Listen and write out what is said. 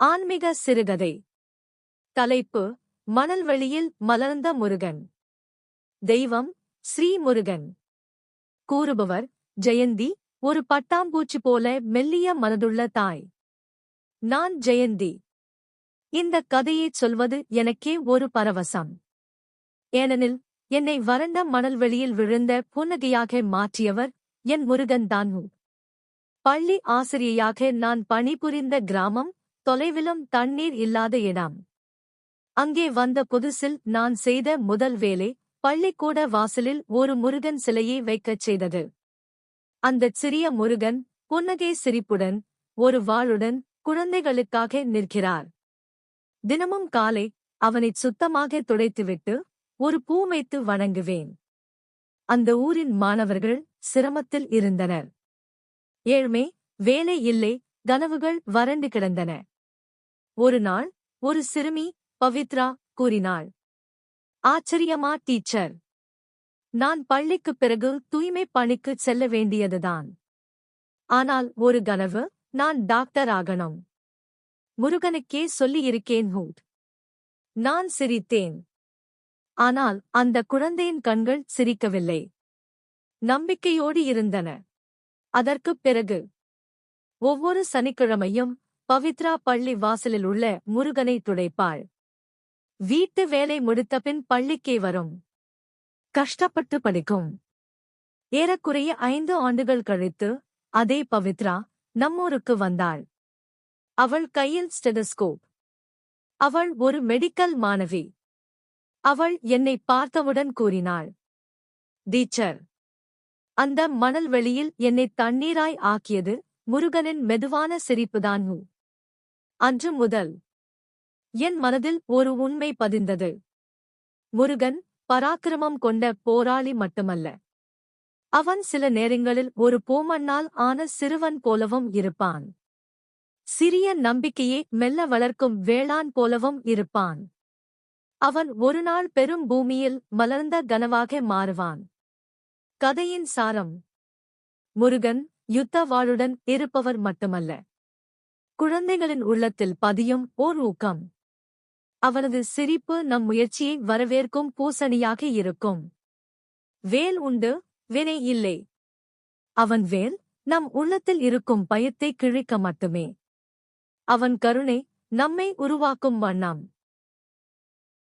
ஆன்மீக சிறுகதை. தலைப்பு மணல்வெளியில் மலர்ந்த முருகன். தெய்வம் ஸ்ரீ முருகன். கூறுபவர் ஜெயந்தி ஒரு பட்டாம்பூச்சி போல மெல்லிய மனதுள்ள தாய். நான் ஜெயந்தி. இந்த கதையைச் சொல்வது எனக்கே ஒரு பரவசம். ஏனெனில் என்னை வறண்ட மணல்வெளியில் விழுந்த புன்னகையாக மாற்றியவர் என் முருகன் தான் பள்ளி ஆசிரியையாக நான் பணிபுரிந்த கிராமம் தொலைவிலும் தண்ணீர் இல்லாத இடம். அங்கே வந்த புதுசில் நான் செய்த முதல் வேலை பள்ளிக்கூட வாசலில் ஒரு முருகன் சிலையை வைக்கச் செய்தது. அந்தச் சிறிய முருகன் புன்னகை சிரிப்புடன் ஒரு வாளுடன் குழந்தைகளுக்காக நிற்கிறார். தினமும் காலை அவனைச் சுத்தமாக துடைத்துவிட்டு ஒரு பூமைத்து வணங்குவேன். அந்த ஊரின் மாணவர்கள் சிரமத்தில் இருந்தனர். ஏழ்மை வேலை இல்லை கனவுகள் வறண்டு கிடந்தன. ஒரு நாள் ஒரு சிறுமி பவித்ரா கூறினாள் ஆச்சரியமா டீச்சர். நான் பள்ளிக்குப் பிறகு தூய்மை பணிக்கு செல்ல வேண்டியதுதான். ஆனால் ஒரு கனவு நான் டாக்டர் ஆகணும். முருகனுக்கே சொல்லியிருக்கேன் ஹூட். நான் சிரித்தேன். ஆனால் அந்த குழந்தையின் கண்கள் சிரிக்கவில்லை. நம்பிக்கையோடு இருந்தன. அதற்குப் பிறகு ஒவ்வொரு சனிக்கிழமையும் பவித்ரா பள்ளி வாசலில் உள்ள முருகனை துடைப்பாள். வீட்டு வேலை முடித்தபின் பள்ளிக்கே வரும். கஷ்டப்பட்டு படிக்கும். ஏறக்குறைய ஐந்து ஆண்டுகள் கழித்து அதே பவித்ரா நம்மூருக்கு வந்தாள். அவள் கையில் ஸ்டெடஸ்கோப் அவள் ஒரு மெடிக்கல் மாணவி. அவள் என்னை பார்த்தவுடன் கூறினாள். டீச்சர் அந்த மணல் வெளியில் என்னை தண்ணீராய் ஆக்கியது முருகனின் மெதுவான சிரிப்புதான் அன்று முதல். என் மனதில் ஒரு உண்மை பதிந்தது. முருகன் பராக்கிரமம் கொண்ட போராளி மட்டுமல்ல. அவன் சில நேரங்களில் ஒரு பூமண்ணால் ஆன சிறுவன் போலவும் இருப்பான். சிறிய நம்பிக்கையே மெல்ல வளர்க்கும் வேளாண் போலவும் இருப்பான். அவன் ஒருநாள் பெரும் பூமியில் மலர்ந்த கனவாக மாறுவான். கதையின் சாரம். முருகன் யுத்த வாளுடன் இருப்பவர் மட்டுமல்ல. குழந்தைகளின் உள்ளத்தில் பதியும் ஓர் ஊக்கம். அவனது சிரிப்பு நம் முயற்சியை வரவேற்கும் பூசணியாக இருக்கும். வேல் உண்டு வினை இல்லை. அவன் வேல் நம் உள்ளத்தில் இருக்கும் பயத்தை கிழிக்க மட்டுமே. அவன் கருணை நம்மை உருவாக்கும் வண்ணம்.